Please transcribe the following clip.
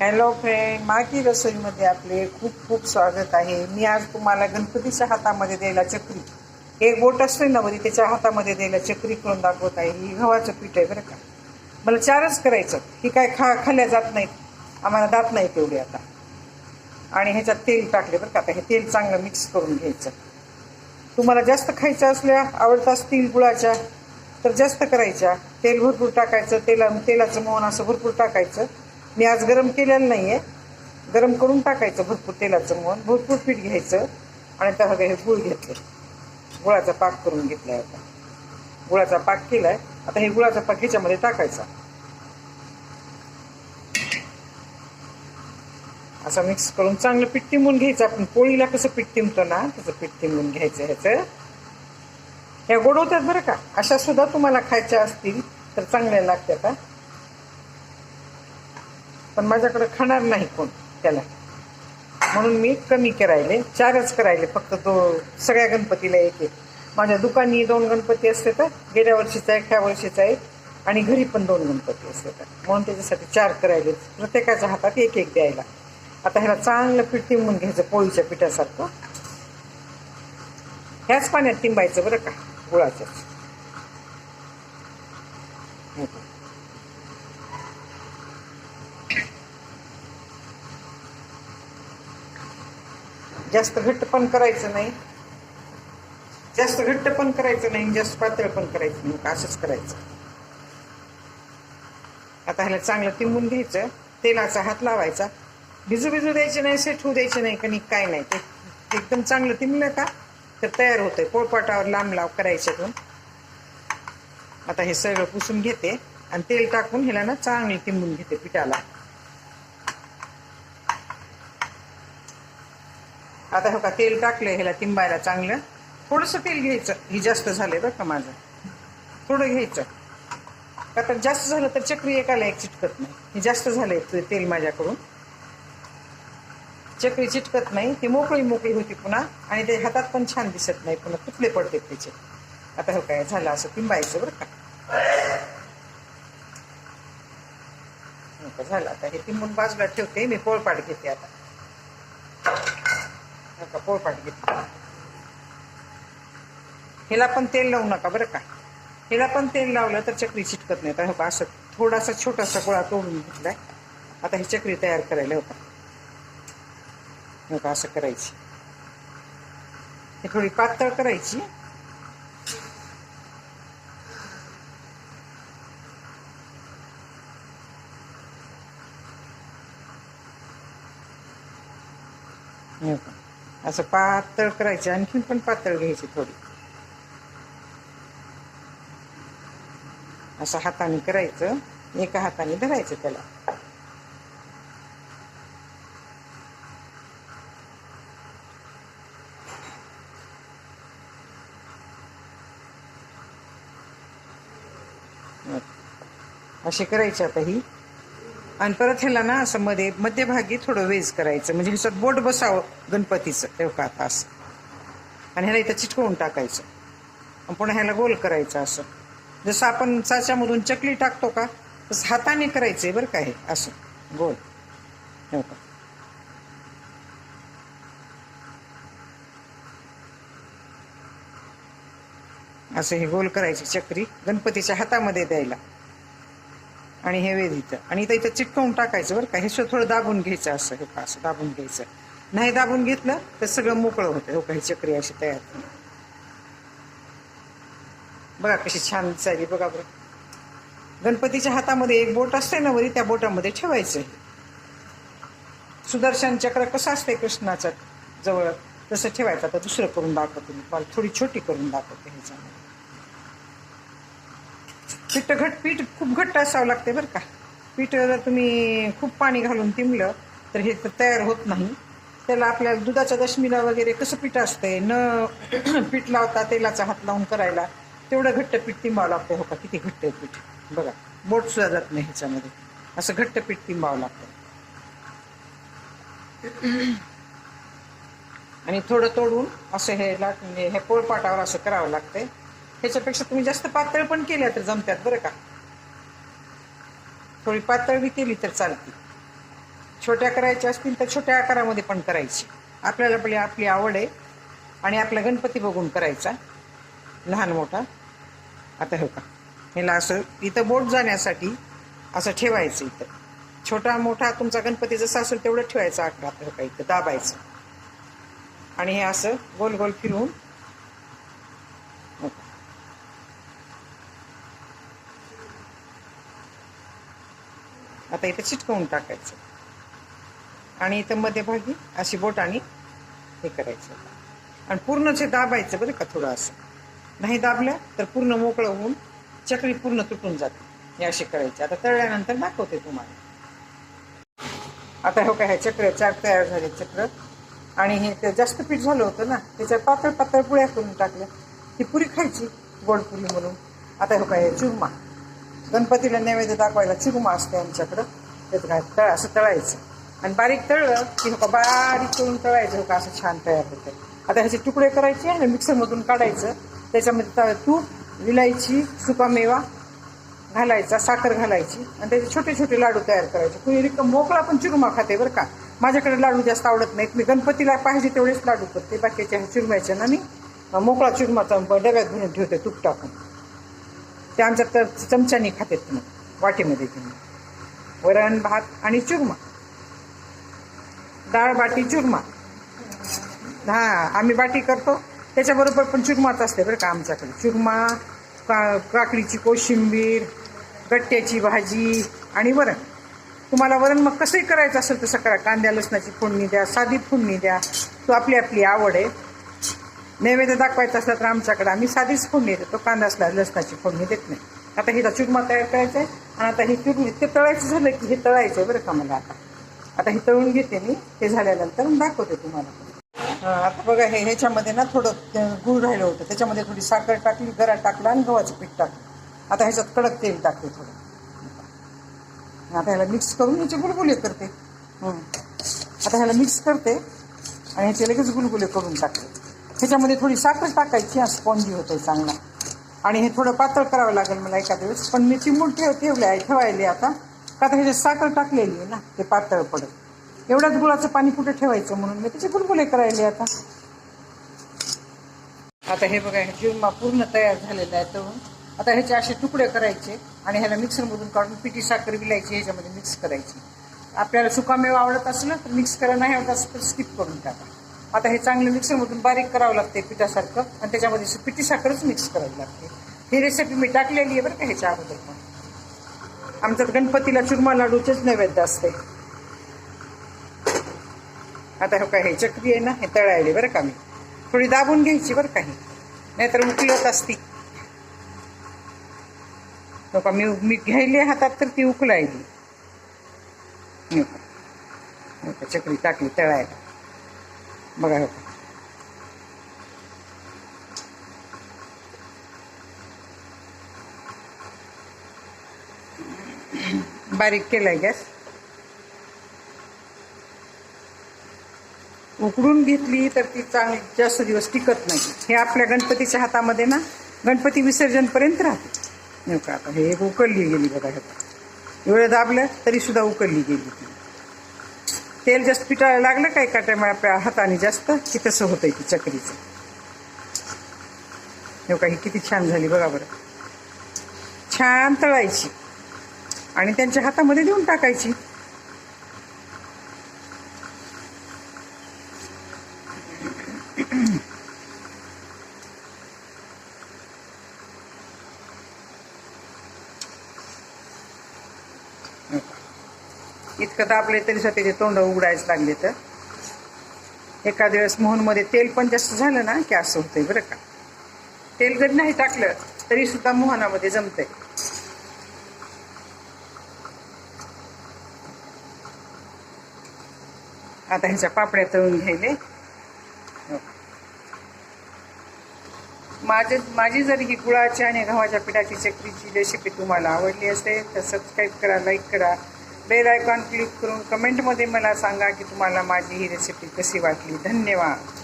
Hello friend माझी रसोईमध्ये आपले खूप खूप स्वागत आहे. मी आज तुम्हाला गणपतीच्या हातामध्ये द्यायला चक्री. एक बोट असते ना वरी त्याच्या हातामध्ये द्यायला चक्री करून दाखवत आहे. ही गव्हाचं पीठ आहे बरं का. मला चारच करायचं. ही काय खा खाल्ल्या जात नाहीत. आम्हाला जात नाही तेवढी आता. आणि ह्याच्यात तेल टाकले बरं का. आता हे तेल चांगलं मिक्स करून घ्यायचं. तुम्हाला जास्त खायच्या असल्या आवडत असतील गुळाच्या तर जास्त करायच्या. तेल भरपूर टाकायचं तेला तेलाचं मोहन असं भरपूर टाकायचं. मी आज गरम केलेलं नाही आहे गरम करून टाकायचं भरपूर तेलाचं मोहन भरपूर पीठ घ्यायचं आणि त्या हे गुळ घेतले. गुळाचा पाक करून घेतला आहे आता. गुळाचा पाक केलाय. आता हे गुळाचा पाक ह्याच्यामध्ये टाकायचा. असं मिक्स करून चांगलं पीठ तिंबून घ्यायचं. आपण पोळीला कसं पीठ तिंबतो ना तसं पीठ टिंबून घ्यायचं ह्याचं. ह्या गोड होत्यात बरं का? अशा सुद्धा तुम्हाला खायच्या असतील तर चांगल्या लागतात हा. पण माझ्याकडे खाणार नाही कोण त्याला. म्हणून मी कमी करायले चारच करायले फक्त तो सगळ्या गणपतीला एक एक. माझ्या दुकानी दोन गणपती असते तर गेल्या वर्षीचा एक ह्या वर्षीचा एक आणि घरी पण दोन गणपती असते तर म्हणून त्याच्यासाठी चार करायले प्रत्येकाच्या हातात एक एक द्यायला. आता ह्याला चांगलं पीठ तिंबून घ्यायचं पोळीच्या पिठासारखं. ह्याच पाण्यात तिंबायचं बरं का गुळाच्याच जास्त घट्ट पण करायचं नाही. जास्त घट्ट पण करायचं नाही जास्त पातळ पण करायचं नाही असंच करायचं. आता ह्याला चांगलं तिंबून घ्यायचं तेलाचा हात लावायचा. भिजू भिजू द्यायचे नाही सेट होऊ द्यायचे नाही कणिक काय नाही. ते एकदम चांगलं तिंबलं का तर तयार होतंय. पोळपाटावर लांब लाव करायच्यातून. आता हे सगळं पुसून घेते आणि तेल टाकून ह्याला ना चांगली तिंबून घेते पिठाला. आता हो का तेल टाकलं ह्याला तिंबायला चांगलं. थोडंसं तेल घ्यायचं. हे जास्त झालंय बरं का माझं. थोडं घ्यायचं. का तर जास्त झालं तर चक्री एकाला एक चिटकत नाही. हे जास्त झालंय ते तेल माझ्याकडून. चक्री चिटकत नाही. ती मोकळी मोकळी होती पुन्हा. आणि ते हातात पण छान दिसत नाही. पुन्हा तुटले पडते त्याचे. आता हो काय झालं असं तिंबायचं बरं हो का, झालं. आता हे तिंबून बाजूला ठेवते. मी पोळपाट घेते आता. हो पाठ पोळपाट हिला ह्याला पण तेल लावू नका बरं का. ह्याला पण तेल लावलं तर चक्री चिटकत नाही. तर असं थोडासा छोटासा गोळा तोडून घेतलाय आता ही चक्री तयार करायला होता. असं करायची. हे थोडी पातळ करायची. Yeah. असं पातळ करायची आणखीन पण पातळ घ्यायची थोडी. असं हाताने करायचं एका हाताने धरायचं त्याला. अशी करायची आता ही. आणि परत ह्याला ना असं मध्ये मध्यभागी थोडं वेज करायचं. म्हणजे ह्याच्यात बोट बसावं गणपतीचं तेव्हा का आता असं. आणि ह्याला इथं चिटकवून टाकायचं. पुन्हा ह्याला गोल करायचं असं. जसं आपण चाच्यामधून चकली टाकतो का तसं हाताने करायचं आहे बरं काय असं. गोल. हो का. असं हे गोल करायची चक्री गणपतीच्या हातामध्ये द्यायला. आणि हे वेद आणि इथं इथं चिटकवून टाकायचं बरं का. हे थोडं दाबून घ्यायचं असं हे का असं दाबून घ्यायचं. नाही दाबून घेतलं तर सगळं मोकळं होतं. हो काही चक्री अशी तयार बघा कशी छान चाली बघा बरं. गणपतीच्या हातामध्ये एक बोट असते ना वरी त्या बोटामध्ये ठेवायचं सुदर्शन चक्र कसं असते कृष्णाचं जवळ? तसं ठेवायचं. आता दुसरं करून दाखवते मी. तुम्हाला थोडी छोटी करून दाखवते ह्याच्यामध्ये. पीठ घट पीठ खूप घट्ट असावं लागते बरं का. पीठ जर तुम्ही खूप पाणी घालून तिंबलं तर हे तर तयार होत नाही. त्याला आपल्याला दुधाच्या दशमीला वगैरे कसं पीठ असतंय? न पीठ लावता तेलाचा हात लावून करायला तेवढं घट्ट पीठ तिंबावं लागतं हो का? किती घट्ट आहे पीठ? बघा बोट सुद्धा जात नाही ह्याच्यामध्ये. असं घट्ट पीठ तिंबावं लागतं आणि थोडं तोडून असं हे लाट म्हणजे हे पोळपाटावर असं करावं लागतंय. ह्याच्यापेक्षा तुम्ही जास्त पातळ पण केल्या तर जमत्यात बरं का. थोडी पातळ बी केली तर चालते. छोट्या करायच्या असतील तर छोट्या आकारामध्ये पण करायची. आपल्याला पहिले आपली आवड आहे आणि आपला गणपती बघून करायचा. लहान मोठा. आता हो का ह्याला असं इथं बोट जाण्यासाठी असं ठेवायचं इथं. छोटा मोठा तुमचा गणपती जसा असेल तेवढं ठेवायचं आकार आता हो का इथं दाबायचं. आणि हे असं गोल गोल फिरवून आता इथं चिटकवून टाकायचं. आणि इथं मध्यभागी अशी बोटाने हे करायचं. आणि पूर्ण जे दाबायचं बरं का थोडं असं. नाही दाबलं तर पूर्ण मोकळं होऊन चक्री पूर्ण तुटून जाते. हे असे करायचे. आता तळल्यानंतर दाखवते तुम्हाला. आता हो काय ह्या चक्र चार तयार झाले चक्र. आणि हे ते जास्त पीठ झालं होतं ना त्याच्यात पातळ पातळ पुळ्या करून टाकल्या. ती पुरी खायची गोड पुरी म्हणून. आता हो काय चुरमा. गणपतीला नैवेद्य दाखवायला चुरमा असते आमच्याकडं. त्यात काय तळ असं तळायचं. आणि बारीक तळलं की हो का बारीक करून तळायचं हो का असं छान तयार होतं आता ह्याचे तुकडे करायचे आणि मिक्सरमधून काढायचं. त्याच्यामध्ये तूप विलायची सुका मेवा घालायचा साखर घालायची. आणि त्याचे छोटे छोटे लाडू तयार करायचे. कुणी रिकम मोकळा पण चुरमा खाते बरं का. माझ्याकडे लाडू जास्त आवडत नाहीत. मी गणपतीला पाहिजे तेवढेच लाडू करते. बाकीच्या ह्या चुरम्याच्या ना मी मोकळा चुरमाचा डब्यात भरून ठेवते तूप टाकून. ते आमच्या तर चमच्याने खातात मग वाटीमध्ये घेऊन. वरण भात आणि चुरमा. डाळ बाटी चुरमा. हा आम्ही बाटी करतो. त्याच्याबरोबर पण चुरमाच असते बरं का आमच्याकडे. चुरमा का काकडीची कोशिंबीर गट्ट्याची भाजी आणि वरण. तुम्हाला वरण मग कसंही करायचं असेल तसं करा कांद्या लसणाची फोडणी द्या साधी फोडणी द्या. तो आपली आपली आवड आहे. नैवेद्य दाखवायचा असला तर आमच्याकडे. आम्ही साधीच फोडणी देतो. कांदा असला लसणाची फोडणी देत नाही. आता हिला चुरमा तयार करायचा आहे आणि आता हे चुरमी ते तळायचं झालं की हे तळायचं आहे बरं का मला आता. आता हे तळून घेते मी. ते झाल्यानंतर दाखवते तुम्हाला. आता बघा हे ह्याच्यामध्ये ना थोडं गूळ राहिलं होतं. त्याच्यामध्ये थोडी साखर टाकली गरा टाकला आणि गव्हाचं पीठ टाकलं. आता ह्याच्यात कडक तेल टाकते थोडं. आता ह्याला मिक्स करून ह्याचे गुलगुले करते. आता ह्याला मिक्स करते आणि ह्याचे लगेच गुलगुले करून टाकते. ह्याच्यामध्ये थोडी साखर टाकायची हा स्पॉन्जी होते चांगला. आणि हे थोडं पातळ करावं लागेल मला एका दिवस पण मी चिमूट ठेव ठेवले आहे ठेवायले आता. का आता ह्याच्यात साखर टाकलेली आहे ना ते पातळ पडत एवढ्याच गुळाचं पाणी कुठे ठेवायचं म्हणून? मी त्याचे गुलगुले करायले आता. आता हे बघा हे जिरमा पूर्ण तयार झालेलं आहे तळून आता ह्याचे असे तुकडे करायचे आणि ह्याला मिक्सरमधून काढून पिठी साखर विलायची ह्याच्यामध्ये मिक्स करायची. आपल्याला सुकामेवा आवडत असलं तर मिक्स करा नाही आवडत असलं तर स्किप करून टाका. आता हे चांगलं मिक्सरमधून बारीक करावं लागते पिठासारखं आणि त्याच्यामध्ये पिठी साखरच मिक्स करावी लागते. ही रेसिपी मी टाकलेली आहे बरं का ह्याच्या अगोदर पण. आमच्यात गणपतीला चुरमा लाडूचेच नैवेद्य असते. आता हो काय हे चक्री आहे ना हे तळायले बरं का मी. थोडी दाबून घ्यायची बरं काही नाहीतर उकलत असती. हो का मी मी घ्यायली हातात तर ती उकलायली हो का, हो चक्री टाकली तळायला. बघा. हो बारीक केलाय गॅस. उकडून घेतली तर ती चांगली जास्त दिवस टिकत नाही. हे आपल्या गणपतीच्या हातामध्ये ना गणपती विसर्जनपर्यंत राहते. का आता हे एक उकळली गेली बघा हे. एवढं दाबलं तरी सुद्धा उकळली गेली ती. तेल जास्त पिटायला लागलं काय का टायमा आपल्या हाताने जास्त? की तसं होतंय ती चक्रीचं. हो का ही किती छान झाली बघा बरं. छान तळायची. आणि त्यांच्या हातामध्ये देऊन टाकायची. इतकं दाबले तरी सुद्धा त्याचे तोंड उघडायच लागले तर. एखाद्या वेळेस मोहनमध्ये तेल पण जास्त झालं ना की असं होतंय बरं का. तेल जरी नाही टाकलं तरी सुद्धा मोहनामध्ये जमतंय. आता ह्याच्या पापड्या तळून घ्यायले. हो. माझे माझी जर ही गुळाची आणि गव्हाच्या पिठाची चक्रीची रेसिपी तुम्हाला आवडली असेल तर सबस्क्राईब करा लाईक करा. बेल आयकॉन क्लिक करून कमेंटमध्ये मला सांगा की तुम्हाला माझी ही रेसिपी कशी वाटली. धन्यवाद.